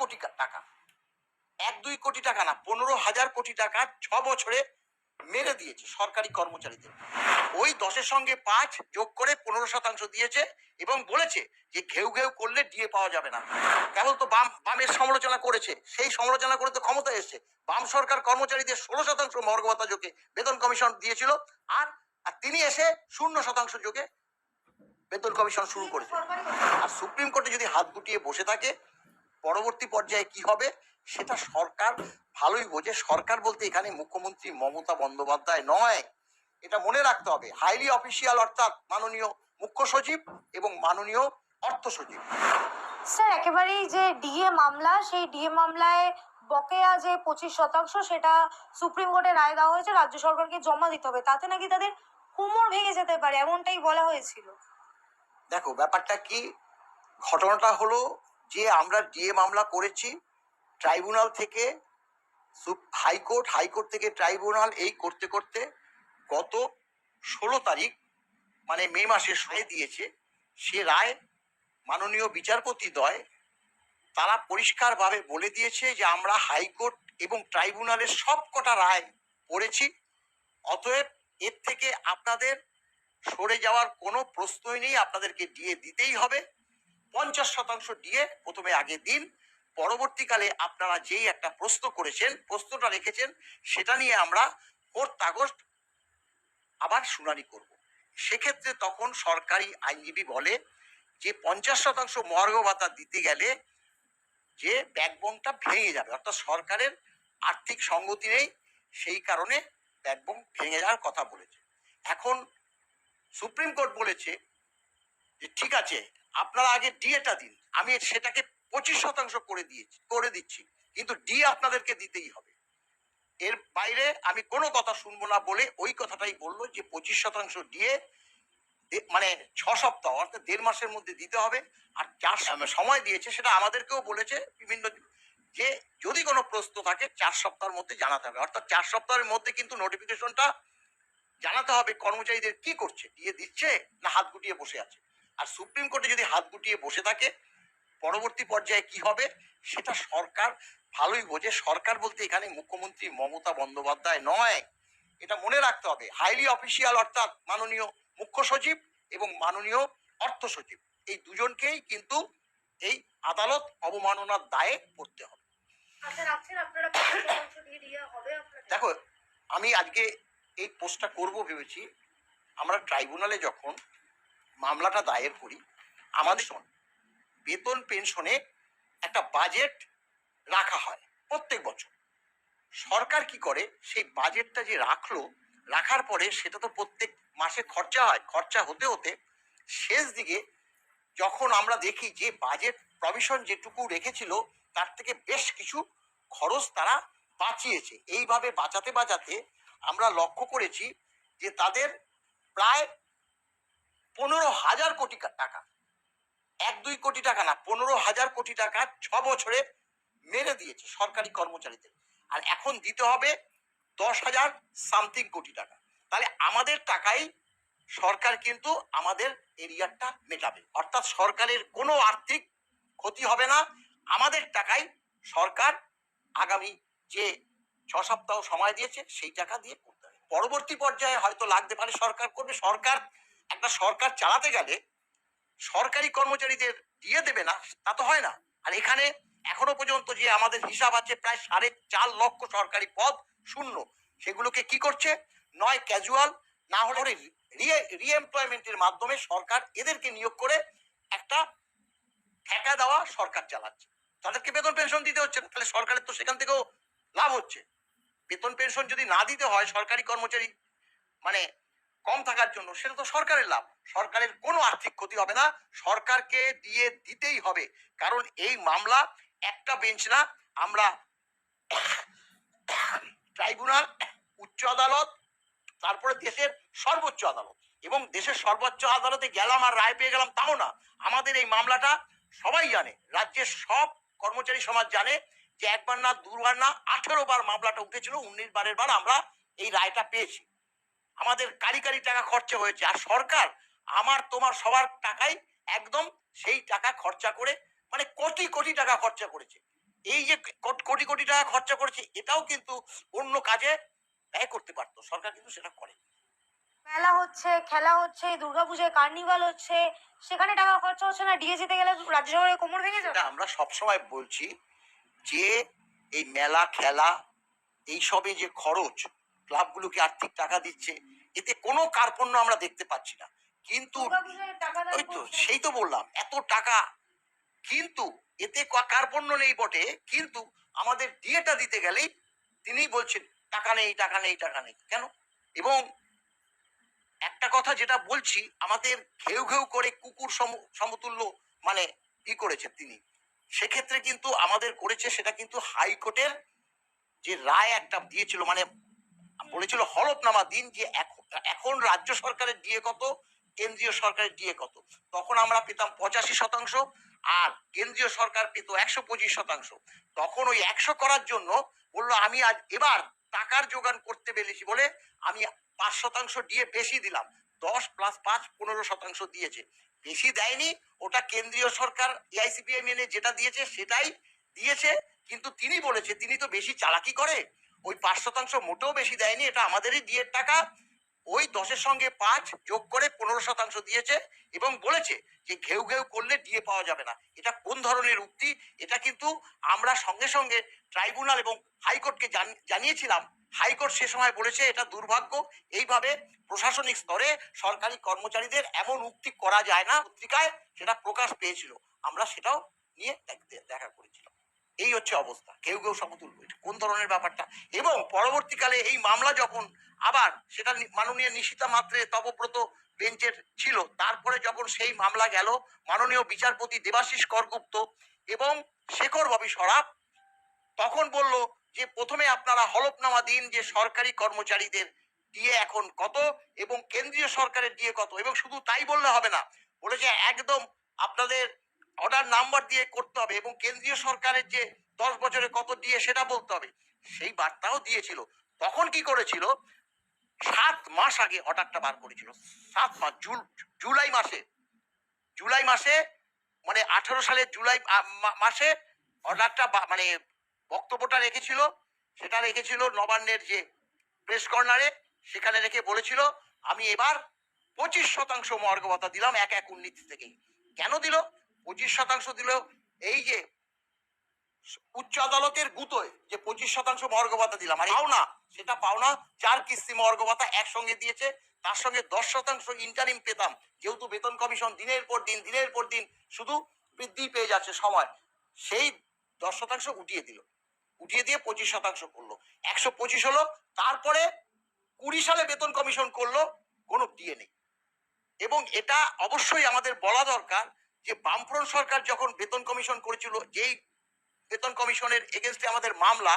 কোটি টাকা। এক, দুই কোটি টাকা না, পনেরো হাজার কোটি টাকা ছ বছরে মেরে দিয়েছে সরকারি কর্মচারীদের। ওই দশের সঙ্গে পাঁচ যোগ করে পনেরো শতাংশ দিয়েছে এবং বলেছে যে ঘেউ ঘেউ করলে ডিএ পাওয়া যাবে না। কেবল তো বাম, বামের সমালোচনা করেছে। সেই সমালোচনা করে তো ক্ষমতা এসছে। বাম সরকার কর্মচারীদের ষোলো শতাংশ মর্গ যোগে বেতন কমিশন দিয়েছিল আর আর তিনি এসে শূন্য শতাংশ যোগে বেতন কমিশন শুরু করেছে। আর সুপ্রিম কোর্টে যদি হাত গুটিয়ে বসে থাকে পরবর্তী পর্যায়ে কি হবে? সেটা সরকার ভালোই বোঝে। সরকার বলতে এখানে মুখ্যমন্ত্রী মমতা বন্দ্যোপাধ্যায় নয়। এটা মনে রাখতে হবে। হাইলি অফিসিয়াল অর্থাৎ মাননীয় মুখ্য সচিব এবং মাননীয় অর্থ সচিব। স্যার একেবারেই যে ডিএ মামলা সেই ডিএ মামলায় বকেয়া যে পঁচিশ শতাংশ সেটা সুপ্রিম কোর্টে রায় দেওয়া হয়েছে রাজ্য সরকারকে জমা দিতে হবে। তাতে নাকি তাদের কোমর ভেঙে যেতে পারে এমনটাই বলা হয়েছিল। দেখো ব্যাপারটা কি? ঘটনাটা হলো যে আমরা ডিএ মামলা করেছি, ট্রাইব্যুনাল থেকে হাইকোর্ট হাইকোর্ট থেকে ট্রাইব্যুনাল এই করতে করতে গত ষোলো তারিখ মানে মে মাসে রায় দিয়েছে। সে রায় মাননীয় বিচারপতি দয় তারা পরিষ্কারভাবে বলে দিয়েছে যে আমরা হাইকোর্ট এবং ট্রাইব্যুনালের সব কটা রায় পড়েছি। অতএব এর থেকে আপনাদের সরে যাওয়ার কোনো প্রশ্নই নেই, আপনাদেরকে ডিএ দিতেই হবে। পঞ্চাশ শতাংশ দিয়ে প্রথমে আগে দিন। পরবর্তীকালে আপনারা যেই একটা প্রশ্ন করেছেন, প্রশ্নটা রেখেছেন, সেটা নিয়ে আমরা ফোর্থ আগস্ট আবার শুনানি করব। সেক্ষেত্রে তখন সরকারি আইনজীবী বলে যে, পঞ্চাশ শতাংশ মর্গ ভাতা দিতে গেলে যে ব্যাকবোনটা ভেঙে যাবে, অর্থাৎ সরকারের আর্থিক সঙ্গতি নেই, সেই কারণে ব্যাকবোন ভেঙে যাওয়ার কথা বলেছে। এখন সুপ্রিম কোর্ট বলেছে যে ঠিক আছে, আপনারা আগে ডিএটা দিন। আমি সেটাকে পঁচিশ শতাংশ করে দিয়েছি, করে দিচ্ছি। কিন্তু ডি আপনাদেরকে দিতেই হবে। এর বাইরে আমি কোনো কথা শুনব না বলে ওই কথাটাই বলল যে পঁচিশ শতাংশ ডিএ মানে ছ সপ্তাহ, অর্থাৎ দেড় মাসের মধ্যে দিতে হবে। আর চার সম- সময় দিয়েছে, সেটা আমাদেরকেও বলেছে বিভিন্ন যে যদি কোনো প্রশ্ন থাকে, চার সপ্তাহের মধ্যে জানাতে হবে। অর্থাৎ চার সপ্তাহের মধ্যে কিন্তু নোটিফিকেশনটা জানাতে হবে কর্মচারীদের কি করছে, দিয়ে দিচ্ছে না হাত গুটিয়ে বসে আছে। আর সুপ্রিম কোর্টে যদি হাত গুটিয়ে বসে থাকে পরবর্তী পর্যায়ে কি হবে? সেটা সরকার ভালোই বোঝে। সরকার বলতে এখানে মুখ্যমন্ত্রী মমতা বন্দ্যোপাধ্যায় নয়। এটা মনে রাখতে হবে। হাইলি অফিসিয়াল অর্থাৎ মাননীয় মুখ্য সচিব এবং মাননীয় অর্থ সচিব। এই দুজনকেই কিন্তু এই আদালত অবমাননার দায়ে পড়তে হবে। আচ্ছা দেখো আমি আজকে এই পোস্টটা করব ভেবেছি। আমরা ট্রাইব্যুনালে যখন মামলাটা দায়ের করি। আমাদের বেতন পেনশনে একটা বাজেট রাখা হয় প্রত্যেক বছর। সরকার কি করে? সেই বাজেটটা যে রাখল রাখার পরে সেটা তো প্রত্যেক মাসে খরচা হয়। খরচা হতে হতে শেষ দিকে যখন আমরা দেখি যে বাজেট প্রভিশন যেটুকু রেখেছিল তার থেকে বেশ কিছু খরচ তারা বাঁচিয়েছে। এইভাবে বাঁচাতে বাঁচাতে আমরা লক্ষ্য করেছি যে তাদের প্রায় পনেরো হাজার কোটি টাকা। এক, দুই কোটি টাকা না, পনেরো হাজার কোটি টাকা ছ বছরে মেরে দিয়েছে সরকারি কর্মচারীদের। আর এখন দিতে হবে দশ হাজার সামথিং কোটি টাকা। তাহলে আমাদের টাকাই সরকার কিন্তু আমাদের এরিয়ারটা মেটাবে। অর্থাৎ সরকারের কোনো আর্থিক ক্ষতি হবে না। আমাদের টাকাই সরকার আগামী যে ছ সপ্তাহ সময় দিয়েছে, সেই টাকা দিয়ে করতে হবে। পরবর্তী পর্যায়ে হয়তো লাগতে পারে সরকার করবে। সরকার একটা সরকার চালাতে গেলে সরকারি কর্মচারীদের দিয়ে দেবে না, তা তো হয় না। আর এখানে এখনও পর্যন্ত যে আমাদের হিসাব আছে প্রায় সাড়ে চার লক্ষ সরকারি পদ শূন্য। সেগুলোকে কি করছে? নয় ক্যাজুয়াল না হলে রিএমপ্লয়মেন্টের মাধ্যমে সরকার এদেরকে নিয়োগ করে একটা ঠেকা দেওয়া সরকার চালাচ্ছে। তাদেরকে বেতন পেনশন দিতে হচ্ছে না, তাহলে সরকারের তো সেখান থেকেও লাভ হচ্ছে। বেতন পেনশন যদি না দিতে হয় সরকারি কর্মচারী মানে কম থাকার জন্য, সেটা তো সরকারের লাভ। সরকারের কোনো আর্থিক ক্ষতি হবে না, সরকারকে দিয়ে দিতেই হবে। কারণ এই মামলা একটা বেঞ্চ না, আমরা ট্রাইব্যুনাল উচ্চ আদালত, তারপরে দেশের সর্বোচ্চ আদালত। এবং দেশের সর্বোচ্চ আদালতে গেলাম আর রায় পেয়ে গেলাম তাও না। আমাদের এই মামলাটা সবাই জানে, রাজ্যের সব কর্মচারী সমাজ জানে যে একবার না, দুবার না, আঠেরো বার মামলাটা উঠেছিল, উনিশ বারের বার আমরা এই রায়টা পেয়েছি। আমাদের কারি কারি টাকা খরচা হয়েছে। আর সরকার আমার তোমার সবার টাকাই একদম সেই টাকা খরচা করে মানে কোটি কোটি টাকা খরচা করেছে। এই যে কোটি কোটি টাকা খরচা করেছে এটাও কিন্তু অন্য কাজে ব্যয় করতে পারতো। সরকার কিন্তু সেটা করে। মেলা হচ্ছে খেলা হচ্ছে দুর্গাপূজায় কার্নিভাল হচ্ছে সেখানে টাকা খরচা হচ্ছে না? ডিএ জিতে গেলে রাজ্য সরকারের কোমর ভেঙে যাবে? আমরা সবসময় বলছি যে এই মেলা খেলা এইসবে যে খরচ ক্লাবগুলোকে আর্থিক টাকা দিচ্ছে? এতে কোনো কার্পণ্য আমরা দেখতে পাচ্ছি না। কিন্তু ওই তো সেই তো বললাম এত টাকা। কিন্তু এতে কার্পণ্য নেই বটে কিন্তু আমাদের ডিএটা দিতে গেলেই তিনি বলছেন টাকা নেই টাকা নেই টাকা নেই। কেন? এবং একটা কথা যেটা বলছি আমাদের ঘেউ ঘেউ করে কুকুর সমতুল্য মানে ই করেছে তিনি। সেক্ষেত্রে কিন্তু আমাদের করেছে সেটা কিন্তু হাইকোর্টের যে রায় একটা দিয়েছিল মানে বলেছিল হলফনামা দিন যে এখন- রাজ্য সরকারের ডিএ কত? কেন্দ্রীয় সরকারের ডিএ কত? তখন আমরা পেতাম পঁচাশি শতাংশ আর কেন্দ্রীয় সরকার পেত একশো পঁচিশ শতাংশ। তখন ওই একশো করার জন্য বলল, আমি আজ এবার টাকার যোগান করতে পেরেছি বলে আমি পাঁচ শতাংশ দিয়ে বেশি দিলাম। দশ প্লাস পাঁচ পনেরো শতাংশ দিয়েছে। বেশি দেয়নি, ওটা কেন্দ্রীয় সরকার এআইসিপিআই মেনে যেটা দিয়েছে সেটাই দিয়েছে। কিন্তু তিনি বলেছে, তিনি তো বেশি চালাকি করে। ওই পাঁচ শতাংশ মোটেও বেশি দেয়নি, এটা আমাদেরই ডিএর টাকা। ওই দশের সঙ্গে পাঁচ যোগ করে পনেরো শতাংশ দিয়েছে এবং বলেছে যে ঘেউ ঘেউ করলে ডিএ পাওয়া যাবে না। এটা কোন ধরনের উক্তি? এটা কিন্তু আমরা সঙ্গে সঙ্গে ট্রাইব্যুনাল এবং হাইকোর্টকে জানিয়েছিলাম। হাইকোর্ট সে সময় বলেছে এটা দুর্ভাগ্য। এইভাবে প্রশাসনিক স্তরে সরকারি কর্মচারীদের এমন উক্তি করা যায় না পত্রিকায় সেটা প্রকাশ পেয়েছিল। আমরা সেটাও নিয়ে দেখা করেছিলাম। এই হচ্ছে অবস্থা। কেউ কেউ সমতুল্য। এটা কোন ধরনের ব্যাপারটা এবং পরবর্তীকালে এই মামলা যখন আবার সেটা মাননীয় নিশিতা মাত্রে তপব্রত বেঞ্চের ছিল, তারপরে যখন সেই মামলা গেল, মাননীয় বিচারপতি দেবাশিস করগুপ্ত এবং শেখর ববি সরাফ তখন বলল যে, প্রথমে আপনারা হলফনামা দিন যে সরকারি কর্মচারীদের দিয়ে এখন কত এবং কেন্দ্রীয় সরকারের দিয়ে কত। এবং শুধু তাই বললে হবে না, বলেছে একদম আপনাদের অর্ডার নাম্বার দিয়ে করতে হবে এবং কেন্দ্রীয় সরকারের যে দশ বছরে কত দিয়ে সেটা বলতে হবে। সেই বার্তাও দিয়েছিল। তখন কি করেছিল? সাত মাস আগে অর্ডারটা বার করেছিল। সাত মাস, জুল- জুলাই মাসে। জুলাই মাসে মানে আঠারো সালের জুলাই মাসে অর্ডারটা মানে বক্তব্যটা রেখেছিল। সেটা রেখেছিল নবান্নের যে প্রেস কর্নারে সেখানে রেখে বলেছিল, আমি এবার পঁচিশ শতাংশ মর্গবতা দিলাম এক এক উন্নীতি থেকেই কেন দিল? পঁচিশ শতাংশ দিল এই যে উচ্চ আদালতের গুতোয় পঁচিশ শতাংশ মর্গ ভাতা দিলাম। আর পাও না সেটা পাও না চার কিস্তি মর্গ ভাতা একসঙ্গে দিয়েছে, তার সঙ্গে দশ শতাংশ ইন্টারিম পেতাম, যেহেতু বেতন কমিশন দিনের পর দিন, দিনের পর দিন শুধু বৃদ্ধি পেয়ে যাচ্ছে সময়, সেই দশ শতাংশ উঠিয়ে দিল। উঠিয়ে দিয়ে পঁচিশ শতাংশ করল। একশো পঁচিশ হলো, তারপরে কুড়ি সালে বেতন কমিশন করল, কোনো ডিএ নেই। এবং এটা অবশ্যই আমাদের বলা দরকার যে বামফ্রন্ট সরকার যখন বেতন কমিশন করেছিল, যেই বেতন কমিশনের এগেনস্টে আমাদের মামলা